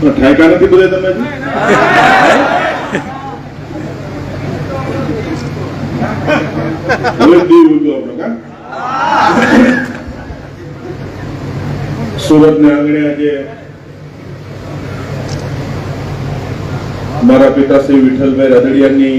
ઠાયકા નથી બધા તમે સુરત ને આંગણે આજે મારા પિતા શ્રી વિઠ્ઠલભાઈ રાદડિયાની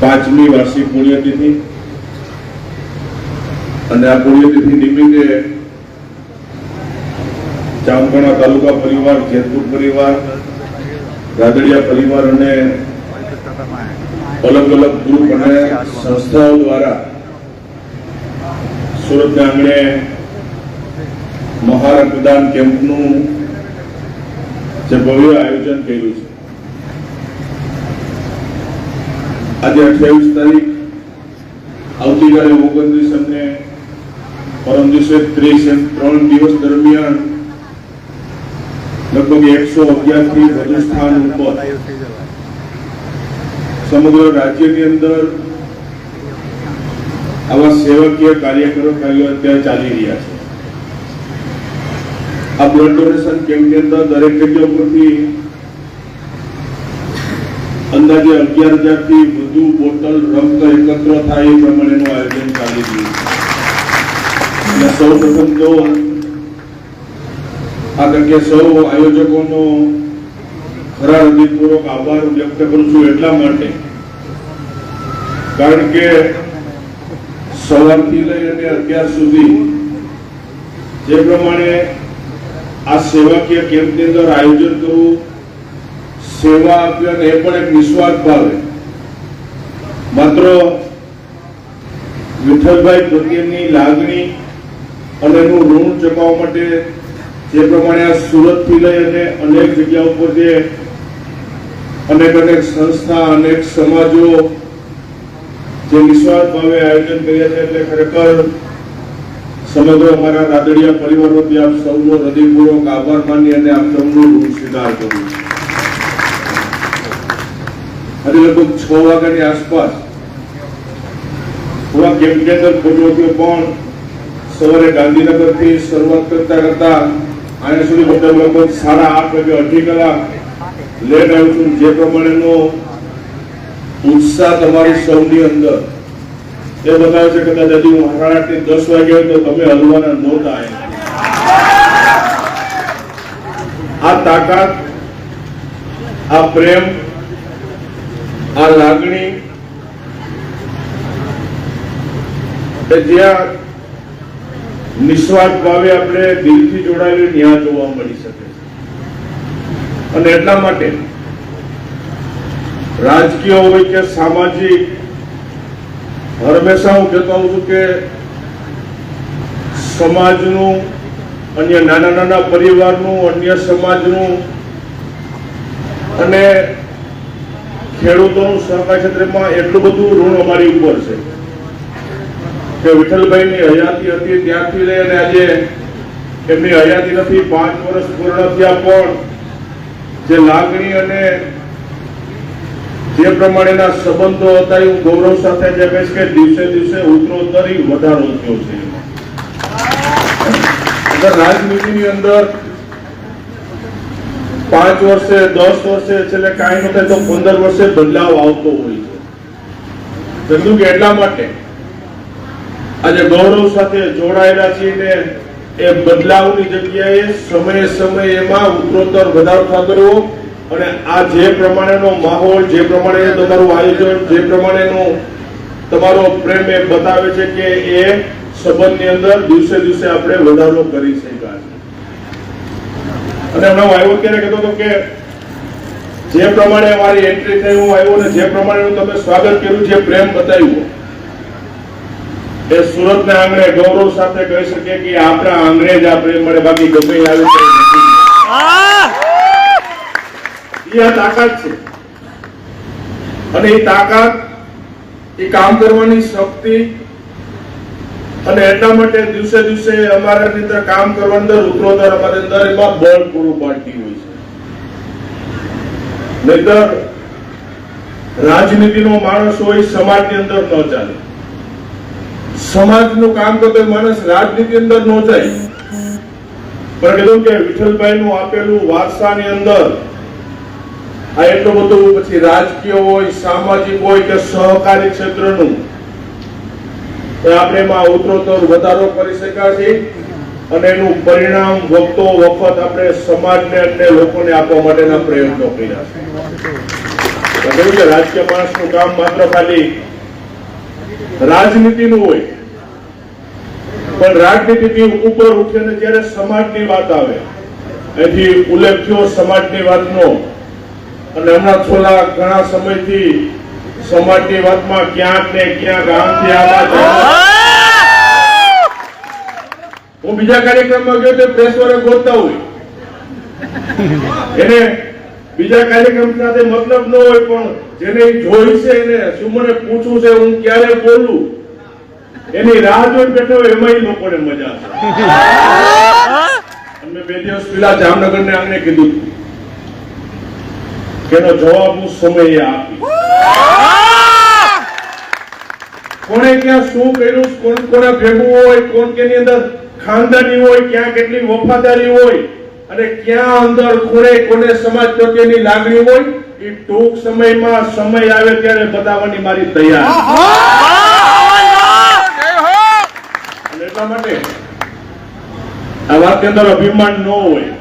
પાંચમી વાર્ષિક પુણ્યતિથિ. અને આ પુણ્યતિથિ નિમિત્તે જામગણા તાલુકા પરિવાર, જેતપુર પરિવાર, રાદડિયા પરિવાર અને અલગ અલગ ગ્રુપ અને સંસ્થાઓ દ્વારા સુરતના આંગણે મહારક્તદાન કેમ્પનું જે ભવ્ય આયોજન કર્યું છે. આજે અઠ્યાવીસ તારીખ, આવતીકાલે ઓગણત્રીસ અને પરમ દિવસે ત્રીસ એમ ત્રણ દિવસ દરમિયાન લગભગ એકસો અગિયારથી વધુ ઉપર. સમગ્ર રાજ્યની અંદર આવા સેવકીય કાર્યક્રમો કાર્યો અત્યારે ચાલી રહ્યા છે. આ બ્લડ ડોનેશન કેમ્પની અંદર દરેક જગ્યા ઉપરથી અંદાજે અગિયાર હજારથી વધુ બોટલ રક્ત એકત્ર થાય એ પ્રમાણેનું આયોજન ચાલી રહ્યું છે. સૌ પ્રથમ તો આ તકે સૌ આયોજકોનો ખરા હૃદયપૂર્વક આભાર વ્યક્ત કરું છું એટલા માટે. કારણ કે સવારથી લઈ અને અત્યાર સુધી જે પ્રમાણે આ સેવાકીય કેમ્પની અંદર આયોજન કરવું, સેવા આપવી એ પણ એક નિસ્વાર્થ ભાવે માત્ર વિઠ્ઠલભાઈ પ્રત્યેની લાગણી અને એનું ઋણ ચૂકવવા માટે જે પ્રમાણે આ સુરતથી લઈ અને અનેક જગ્યા ઉપર જે અનેક અનેક સંસ્થા, અનેક સમાજો જે નિસ્વાર્થ ભાવે આયોજન કર્યા છે એટલે ખરેખર સમગ્ર અમારા રાદડિયા પરિવાર વતી આપ સૌનો હૃદયપૂર્વક આભાર માની અને આપ સૌનો ઋણ સ્વીકાર કરું અને લગભગ છ વાગ્યાની આસપાસ થોડા કેમ્પની અંદર ખોટો પણ સવારે ગાંધીનગરથી શરૂઆત કરતા કરતા અહીંયા સુધી બધા લગભગ સાડા આઠ વાગે અઢી કલાક લેટ આવ્યું છું જે પ્રમાણેનો ઉત્સાહ તમારી સૌની અંદર. એ બતાવે છે કદાચ હજી હું સાડા આઠ દસ વાગે તો તમે હલવાના નહોતા આ તાકાત, આ પ્રેમ, આ લાગણી કે જ્યાં નિસ્વાર્થ ભાવે આપણે દિલથી જોડાયેલી ન્યાય જોવા મળી શકે અને એટલા માટે રાજકીય હોય કે સામાજિક, હંમેશા હું કહેતો હોઉં છું કે સમાજનું, અન્ય નાના નાના પરિવારનું, અન્ય સમાજનું અને ખેડૂતોનું સહકાર ક્ષેત્રમાં એટલું બધું ઋણ અમારી ઉપર છે. કે વિઠ્ઠલભાઈની હયાતી હતી ત્યારથી લઈ આજે એમની હયાતી નથી, પાંચ વર્ષ પૂર્ણ થયા, પણ જે લાગણી અને જે પ્રમાણેના સંબંધો હતા, એ ગૌરવ સાથે જે કહીશ કે દિવસે દિવસે ઉત્તરોત્તરી વધારો થયો છે. એટલે રાજનીતિની અંદર પાંચ વર્ષે, દસ વર્ષે, છેલ્લે કાંઈ ન તો પંદર વર્ષે બદલાવ આવતો હોય છે. ધંધુ કે એટલા માટે આજે ગૌરવ સાથે જોડાયેલા છીએ ને એ બદલાવની જગ્યાએ સમયે સમયે એમાં ઉત્તરોત્તર વધારો થતો અને આ જે પ્રમાણેનો માહોલ, જે પ્રમાણે તમારું આયોજન, જે પ્રમાણેનો તમારો પ્રેમ એ બતાવે છે કે એ સંબંધની અંદર દિવસે દિવસે આપણે વધારો કરી શક્યા અને હમણાં આવ્યો ત્યારે કહેતો હતો કે જે પ્રમાણે મારી એન્ટ્રી થઈ, હું આવ્યો ને જે પ્રમાણે તમે સ્વાગત કર્યું, જે પ્રેમ બતાવ્યો એ સુરત ના આંગણે ગૌરવ સાથે કહી શકીએ કે આપણા આંગણે જ આ પ્રેમ મળે બાકી ગમે આવે. એ તાકાત છે. અને એ તાકાત એ કામ કરવાની શક્તિ અને એટલા માટે દિવસે દિવસે અમારા અંદર કામ કરવા અંદર ઉત્તરોત્તર અમારી અંદર એમાં બળ પૂરું પાડતી હોય છે. નહીતર રાજનીતિનો માણસ હોય સમાજની અંદર ન ચાલે. સમાજનું કામ કરતો માણસ રાજનીતિ અંદર ન જાય. પણ કીધું કે વિઠ્ઠલભાઈ નું આપેલું વારસાની અંદર આ એટલું બધું પછી રાજકીય હોય, સામાજિક હોય કે સહકારી ક્ષેત્રનું આપણે એમાં ઉત્તરોત્તર વધારો કરી શકાશે અને એનું પરિણામ વખતો વખત આપણે સમાજને અને લોકોને આપવા માટેના પ્રયત્નો કર્યા છે? રાજકીય માણસનું કામ માત્ર ખાલી રાજનીતિનું હોય. પણ રાજનીતિથી ઉપર ઉઠીને જ્યારે સમાજની વાત આવે, એથી ઉલ્લેખ થયો સમાજની વાતનો. અને હમણાં થોડા ઘણા સમયથી સમાજની વાતમાં ક્યાંક ને ક્યાંક આમથી આ હું બીજા કાર્યક્રમમાં ગયો તો પ્રેસ વાળા ગોતતા હોય. એને બીજા કાર્યક્રમ સાથે મતલબ ન હોય પણ જેને જોઈ છે એને શું મને પૂછવું છે, હું ક્યારે બોલું? એની રાહ જોઈ બેઠો એમાં લોકોને મજા આવે. બે દિવસ પેલા જામનગર ને આમને કીધું એનો જવાબ હું સમયે આપી કોણે ક્યાં શું કર્યું, કોણ કોને ભેગું હોય, કોણ કેની અંદર ખાનદાની હોય, ક્યાં કેટલી વફાદારી હોય, અને ક્યાં અંદર કોને કોને સમાજ પ્રત્યેની લાગણી હોય એ ટૂંક સમયમાં સમય આવે ત્યારે બતાવવાની મારી તૈયાર. એટલા માટે આ વાતની અંદર અભિમાન ન હોય.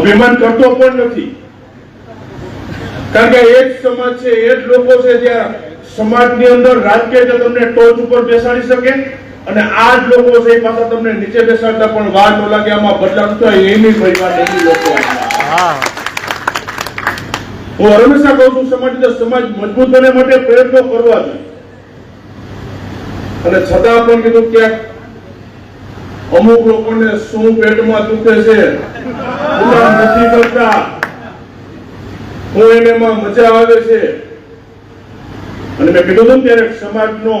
અભિમાન કરતો પણ નથી. કારણ કે એ જ સમાજ છે એ જ લોકો છે જ્યાં સમાજની અંદર રાજકીય તમને ટોચ ઉપર બેસાડી શકે અને આ જ લોકો છે એ પાછા તમને નીચે બેસાડતા પણ વાર ન લાગે આમાં બદલાવ થાય એની પરિવાર એની લોકો આવ્યા. હું હંમેશા કહું છું, સમાજ સમાજ મજબૂત બને માટે પ્રયત્નો કરવા જોઈએ. અને છતાં પણ કીધું ક્યાંક અમુક લોકોને શું પેટમાં દુખે છે નથી કરતા. હું એને મજા આવે છે. અને મેં કીધું હતું ત્યારે સમાજનો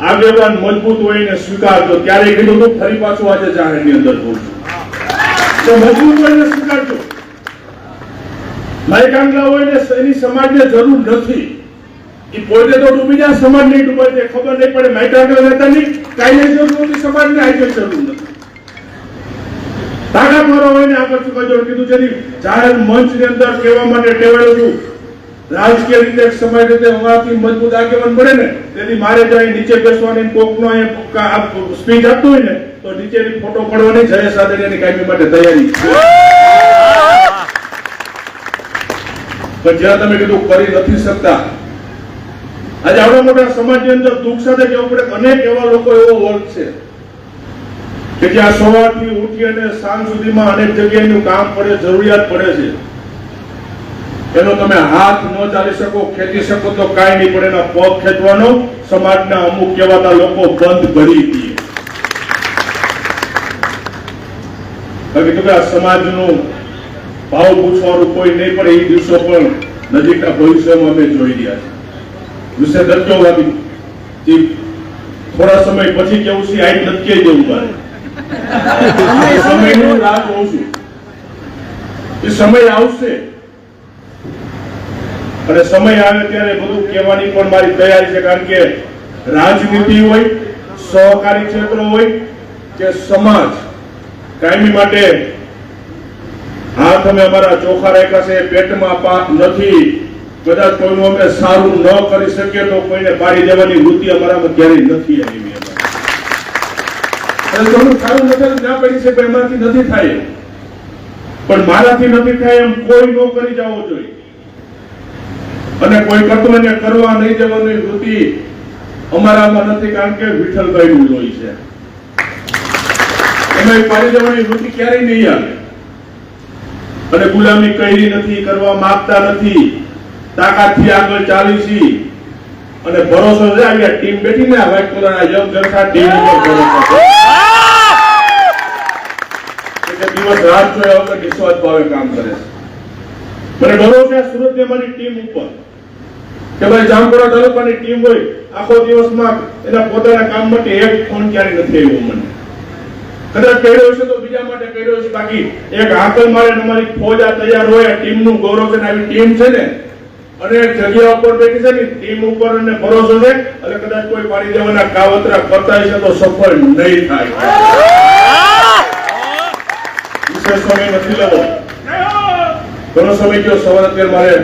આગેવાન મજબૂત હોય એને સ્વીકારજો ત્યારે કીધું હતું, ફરી પાછું આજે જાહેરની અંદર બોલું. તો મજબૂત હોય સ્વીકારજો. માઇક આંગલા હોય ને એની સમાજને જરૂર નથી. એ પોતે તો ડૂબી જાય, સમાજ નહીં ડૂબે છે ખબર નહીં પડે. માઇકાંગલા નેતાની કાંઈ જરૂર નથી સમાજને આજે જરૂર નથી. તાકા મારો હોય ને આગળ ચૂકાજો કીધું છે જાહેર મંચની અંદર કહેવા માટે ટેવાયો છું. રાજકીય રીતે સમાજ રીતે હોવાથી મજબૂત આગેવાન મળે ને તેથી મારે જાય, નીચે બેસવાની, કોકનો સ્પીચ આપતું હોય ને, તો નીચેની ફોટો પડવાની, જય સાદરિયાની કાયમી માટે તૈયારી. જ્યાં તમે કીધું કરી નથી શકતા. આજે આવડા મોટા સમાજની અંદર દુઃખ સાથે કહેવું પડે? અનેક એવા લોકો એવો વર્ગ છે કે જ્યાં સવારથી ઉઠી અને સાંજ સુધીમાં અનેક જગ્યાએનું કામ પડે, જરૂરિયાત પડે છે. એનો તમે હાથ ન ચાલી શકો, ખેંચી શકો તો કાંઈ નહીં પડે. એના પગ ખેંચવાનો સમાજના અમુક કહેવાતા લોકો બંધ કરી દઈએ તો કે આ સમાજનું ભાવ પૂછવાનું કોઈ નહીં પડે એ દિવસો પણ નજીકના ભવિષ્યમાં અમે જોઈ રહ્યા છે વિશે દર્જોવાદી જે થોડા સમય પછી કેવું છે, આઈ નક્કી જેવું મારે સમયની રાહ જોઉં છું. એ સમય આવશે. અને સમય આવે ત્યારે બધું કહેવાની પણ મારી તૈયારી છે, કારણ કે રાજનીતિ હોય, સહકારી ક્ષેત્ર હોય કે સમાજ, કાયમી માટે હાથ અમે અમારા ચોખા રાખ્યા છે, પેટમાં પાક નથી. કદાચ કોઈનું અમે સારું ન કરી શકીએ તો કોઈને પાડી દેવાની વૃત્તિ અમારામાં ક્યારેય નથી આવી સારું નથી ના પડી છે એમાંથી નથી થાય. પણ મારાથી નથી થાય એમ કોઈ ન કરી જવો જોઈએ. અને કોઈ કરતું કરવા નહીં જવાની વૃત્તિ અમારામાં નથી, કારણ કે વિઠ્ઠલભાઈ નું લોહી છે. એમાં પાડી જવાની વૃત્તિ ક્યારેય નહીં આવે. અને ગુલામી કરી નથી કરવા માંગતા નથી. તાકાતથી આગળ ચાલી છી અને ભરોસો છે આવી ટીમ બેઠી ને વ્હાઈટ કલર આ યંગ જનતા ટીમ ઉપર ભરોસો છે. દિવસ રાત જોયા વગર નિસ્વાર્થ ભાવે કામ કરે છે. મને ભરોસો છે આ સુરતની અમારી ટીમ ઉપર. કે ભાઈ જામપુરા તાલુકાની ટીમ હોય આખો દિવસમાં એના પોતાના કામ માટે એક ફોન ક્યારે નથી આવ્યો મને. કદાચ કર્યો હશે તો બીજા માટે કર્યો હશે. બાકી એક હાકલ મારે અમારી ફોજ આ તૈયાર હોય ટીમનું ગૌરવ છે આવી ટીમ છે ને, અને જગ્યા ઉપર બેઠી છે ને ટીમ ઉપર અને ભરોસો છે, અને કદાચ કોઈ પાડી દેવાના કાવતરા કરતા છે તો સફળ નહીં થાય. વિશેષ સમય નથી લેવો. ઘણો સમય ગયો સવારે અત્યારે મારે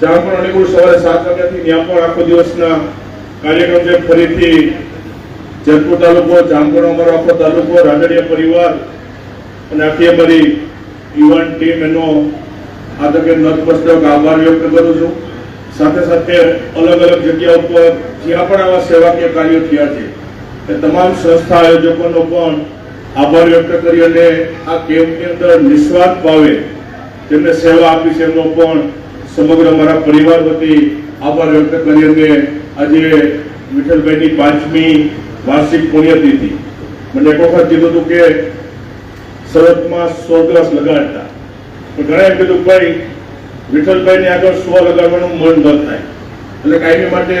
જામપુર અનુકૂળ સવારે સાત વાગ્યાથી ત્યાં પણ આખો દિવસના કાર્યક્રમ છે. ફરીથી જેતપુર તાલુકો જામપુર અમારો તાલુકો રાગડિયા પરિવાર અને આખી અમારી યુવાન ટીમ એનો આ તકે નતમસ્તક આભાર વ્યક્ત કરું છું. સાથે સાથે અલગ અલગ જગ્યા ઉપર જ્યાં પણ આવા સેવાકીય કાર્યો થયા છે, એ તમામ સંસ્થા આયોજકોનો પણ આભાર વ્યક્ત કરી અને આ કેમ્પની અંદર નિસ્વાર્થ ભાવે તેમને સેવા આપી છે એમનો પણ સમગ્ર મારા પરિવાર વતી આભાર વ્યક્ત કરી અને આજે વિઠ્ઠલભાઈની પાંચમી વાર્ષિક પુણ્યતિથિ. મને એક વખત કીધું હતું કે સરહદમાં સો ગ્લાસ લગાડતા. પણ ઘણા એમ કીધું, ભાઈ, વિઠ્ઠલભાઈને આગળ સો લગાડવાનું મન ન થાય. એટલે કાયમી માટે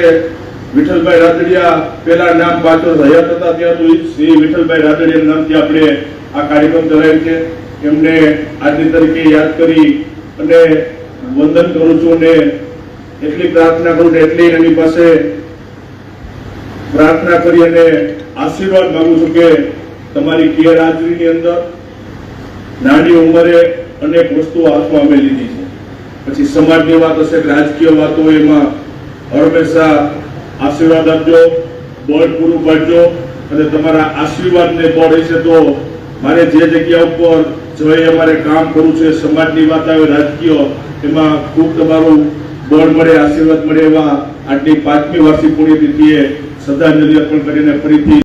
વિઠ્ઠલભાઈ રાદડિયા પેલા નામ પાછળ રહ્યા હતા. ત્યાં તો શ્રી વિઠ્ઠલભાઈ રાદડિયા નામથી આપણે આ કાર્યક્રમ ચલાવ્યો છે. એમને આજની તરીકે યાદ કરી અને વંદન કરું છું ને એટલી પ્રાર્થના કરું એટલી એની પાસે પ્રાર્થના કરી અને આશીર્વાદ માંગુ છું કે તમારી ગેરહાજરીની અંદર નાની ઉંમરે અનેક વસ્તુઓ હાથમાં અમે લીધી છે. પછી સમાજની વાત હશે, રાજકીય વાતો, એમાં હંમેશા આશીર્વાદ આપજો, બળ પૂરું પાડજો અને તમારા આશીર્વાદને બળ હશે તો મારે જે જગ્યા ઉપર જઈ અમારે કામ કરવું છે, સમાજની વાત આવે, રાજકીય, એમાં ખૂબ તમારું બળ મળે, આશીર્વાદ મળે એવા આજની પાંચમી વાર્ષિક પુણ્યતિથિએ શ્રદ્ધાંજલિ અર્પણ કરીને ફરીથી